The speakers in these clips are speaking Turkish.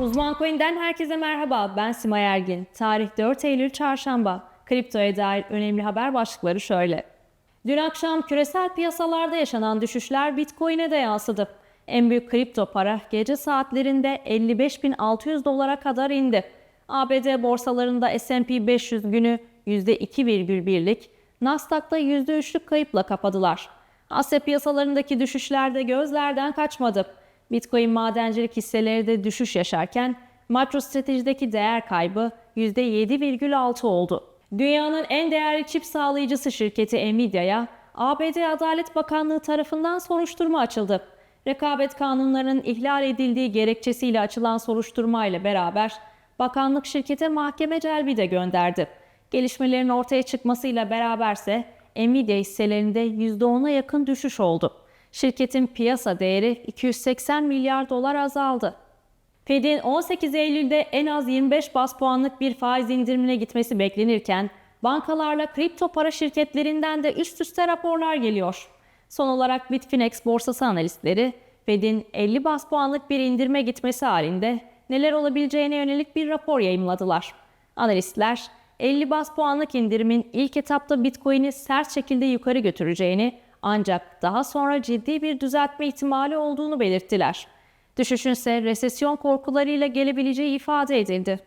Uzman Coin'den herkese merhaba. Ben Simay Ergin. Tarih 4 Eylül Çarşamba. Kriptoya dair önemli haber başlıkları şöyle. Dün akşam küresel piyasalarda yaşanan düşüşler Bitcoin'e de yansıdı. En büyük kripto para gece saatlerinde 55.600 dolara kadar indi. ABD borsalarında S&P 500 günü %2,1'lik, Nasdaq'ta %3'lük kayıpla kapadılar. Asya piyasalarındaki düşüşler de gözlerden kaçmadı. Bitcoin madencilik hisseleri de düşüş yaşarken MicroStrategy'deki değer kaybı %7,6 oldu. Dünyanın en değerli çip sağlayıcısı şirketi Nvidia'ya ABD Adalet Bakanlığı tarafından soruşturma açıldı. Rekabet kanunlarının ihlal edildiği gerekçesiyle açılan soruşturma ile beraber bakanlık şirkete mahkeme celbi de gönderdi. Gelişmelerin ortaya çıkmasıyla beraberse Nvidia hisselerinde %10'a yakın düşüş oldu. Şirketin piyasa değeri 280 milyar dolar azaldı. Fed'in 18 Eylül'de en az 25 bas puanlık bir faiz indirimine gitmesi beklenirken bankalarla kripto para şirketlerinden de üst üste raporlar geliyor. Son olarak Bitfinex borsası analistleri Fed'in 50 bas puanlık bir indirime gitmesi halinde neler olabileceğine yönelik bir rapor yayımladılar. Analistler 50 bas puanlık indirimin ilk etapta Bitcoin'i sert şekilde yukarı götüreceğini ancak daha sonra ciddi bir düzeltme ihtimali olduğunu belirttiler. Düşüşün ise resesyon korkularıyla gelebileceği ifade edildi.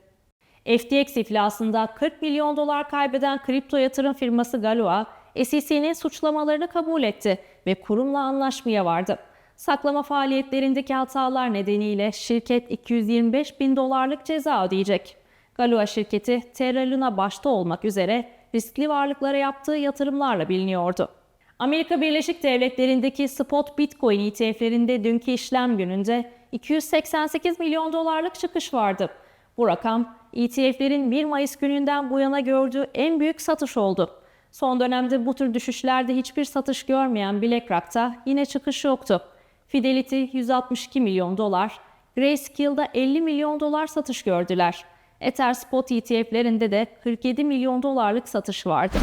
FTX iflasında 40 milyon dolar kaybeden kripto yatırım firması Galoa, SEC'nin suçlamalarını kabul etti ve kurumla anlaşmaya vardı. Saklama faaliyetlerindeki hatalar nedeniyle şirket 225 bin dolarlık ceza ödeyecek. Galoa şirketi Terra Luna başta olmak üzere riskli varlıklara yaptığı yatırımlarla biliniyordu. Amerika Birleşik Devletleri'ndeki spot Bitcoin ETF'lerinde dünkü işlem gününde 288 milyon dolarlık çıkış vardı. Bu rakam ETF'lerin 1 Mayıs gününden bu yana gördüğü en büyük satış oldu. Son dönemde bu tür düşüşlerde hiçbir satış görmeyen BlackRock'ta yine çıkış yoktu. Fidelity 162 milyon dolar, Grayscale'da 50 milyon dolar satış gördüler. Ether Spot ETF'lerinde de 47 milyon dolarlık satış vardı.